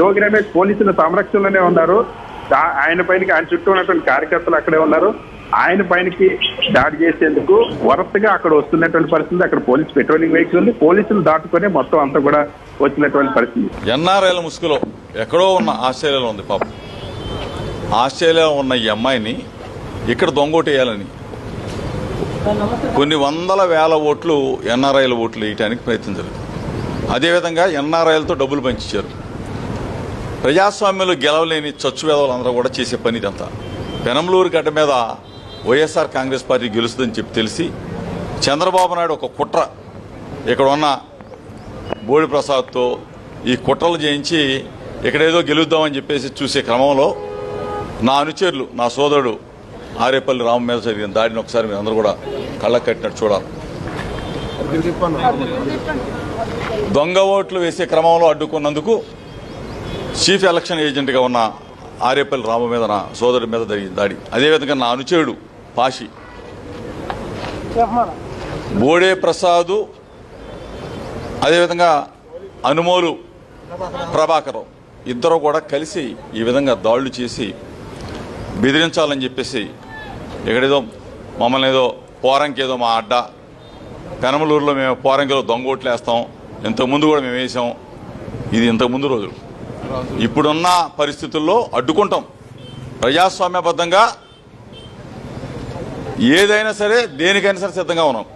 జోగి రమేష్ పోలీసుల సంరక్షణలోనే ఉన్నారు. ఆయన పైనకి ఆయన చుట్టూ ఉన్నటువంటి కార్యకర్తలు అక్కడే ఉన్నారు. ఆయన పైనకి దాడి చేసేందుకు వరసగా అక్కడ వస్తున్నటువంటి పరిస్థితి అక్కడ పోలీస్ పెట్రోలింగ్ వెహికల్ ఉంది. పోలీసులు దాటుకొని మొత్తం అంతా కూడా వచ్చినటువంటి పరిస్థితి. ఎన్ఆర్ఐల ముసుగులో ఎక్కడో ఉన్న ఆస్ట్రేలియాలో ఉంది పాపం. ఆస్ట్రేలియాలో ఉన్న ఈ అమ్మాయిని ఇక్కడ దొంగోటేయాలని. కొన్ని వందల వేల ఓట్లు ఎన్ఆర్ఐల ఓట్లు వేయడానికి ప్రయత్నం జరిగింది. అదేవిధంగా ఎన్ఆర్ఐలతో డబ్బులు పంచారు. ప్రజాస్వామ్యంలో గెలవలేని చచ్చు వేదవులందరూ కూడా చేసే పని ఇదంతా. పెనంలూరు గడ్డ మీద వైఎస్ఆర్ కాంగ్రెస్ పార్టీ గెలుస్తుందని చెప్పి తెలిసి చంద్రబాబు నాయుడు ఒక కుట్ర ఇక్కడ ఉన్న బోడి ప్రసాద్తో ఈ కుట్రలు చేయించి ఇక్కడేదో గెలుద్దామని చెప్పేసి చూసే క్రమంలో నా అనుచరులు నా సోదరుడు ఆరేపల్లి రామ మీద జరిగిన దాడిని ఒకసారి మీరు అందరూ కూడా కళ్ళకు కట్టినట్టు చూడాలి. దొంగ ఓట్లు వేసే క్రమంలో అడ్డుకున్నందుకు చీఫ్ ఎలక్షన్ ఏజెంట్గా ఉన్న ఆరేపల్లి రామ మీద నా సోదరుడి మీద జరిగిన దాడి. అదేవిధంగా నా అనుచరుడు పాషి. బోడే ప్రసాదు అదేవిధంగా అనుమోలు ప్రభాకరం ఇద్దరు కూడా కలిసి ఈ విధంగా దాడులు చేసి బెదిరించాలని చెప్పేసి ఎక్కడేదో మమ్మల్ని ఏదో పోరంకేదో మా అడ్డ పెనమలూరులో మేము పోరంకిలో దొంగ ఓట్లు వేస్తాం ఇంతకుముందు కూడా మేము వేసాం. ఇది ఇంతకుముందు రోజులు ఇప్పుడున్న పరిస్థితుల్లో అడ్డుకుంటాం. ప్రజాస్వామ్యబద్ధంగా ఏదైనా సరే దేనికైనా సరే సిద్ధంగా ఉన్నాం.